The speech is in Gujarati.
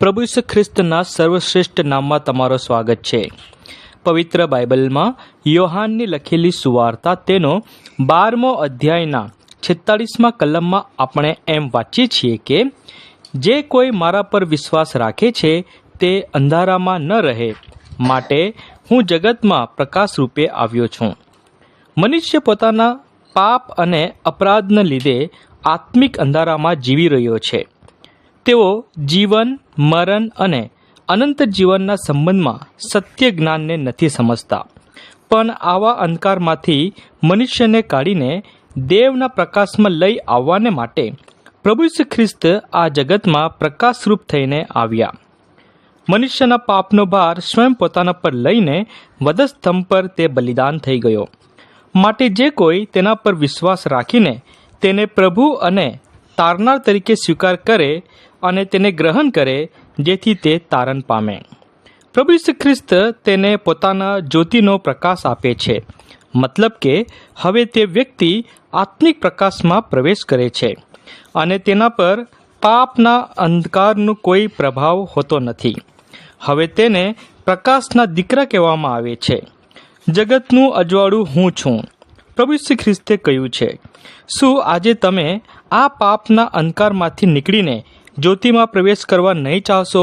પ્રભુ ઈસુ ખ્રિસ્તના સર્વશ્રેષ્ઠ નામમાં તમારો સ્વાગત છે. પવિત્ર બાઇબલમાં યોહાનની લખેલી સુવાર્તા તેનો બારમો અધ્યાયના છેતાળીસમાં કલમમાં આપણે એમ વાંચીએ છીએ કે, જે કોઈ મારા પર વિશ્વાસ રાખે છે, તે અંધારામાં ન રહે. માટે હું જગતમાં પ્રકાશ રૂપે આવ્યો છું. મનુષ્ય પોતાના પાપ અને અપરાધને લીધે આત્મિક અંધારામાં જીવી રહ્યો છે. તેઓ જીવન, મરણ અને અનંત જીવનના સંબંધમાં સત્ય જ્ઞાનને નથી સમજતા. પણ આવા અંધકારમાંથી મનુષ્યને કાઢીને દેવના પ્રકાશમાં લઈ આવવાને માટે પ્રભુ શ્રી ખ્રિસ્ત આ જગતમાં પ્રકાશરૂપ થઈને આવ્યા. મનુષ્યના પાપનો ભાર સ્વયં પોતાના પર લઈને વધસ્તંભ પર તે બલિદાન થઈ ગયો. માટે જે કોઈ તેના પર વિશ્વાસ રાખીને તેને પ્રભુ અને તારનાર તરીકે સ્વીકાર કરે અને તેને ગ્રહણ કરે, જેથી તે તારણ પામે. પ્રભુ ઈસુ ખ્રિસ્ત તેને પોતાના જ્યોતિનો પ્રકાશ આપે છે. મતલબ કે, હવે તે વ્યક્તિ આત્મિક પ્રકાશમાં પ્રવેશ કરે છે અને તેના પર પાપના અંધકારનો કોઈ પ્રભાવ હોતો નથી. હવે તેને પ્રકાશના દીકરા કહેવામાં આવે છે. જગતનું અજવાળું હું છું. પ્રભુ શ્રી ખ્રિસ્તે કહ્યું છે, શું આજે તમે આ પાપના અંધકારમાંથી નીકળીને જ્યોતિમાં પ્રવેશ કરવા નહીં ચાહશો?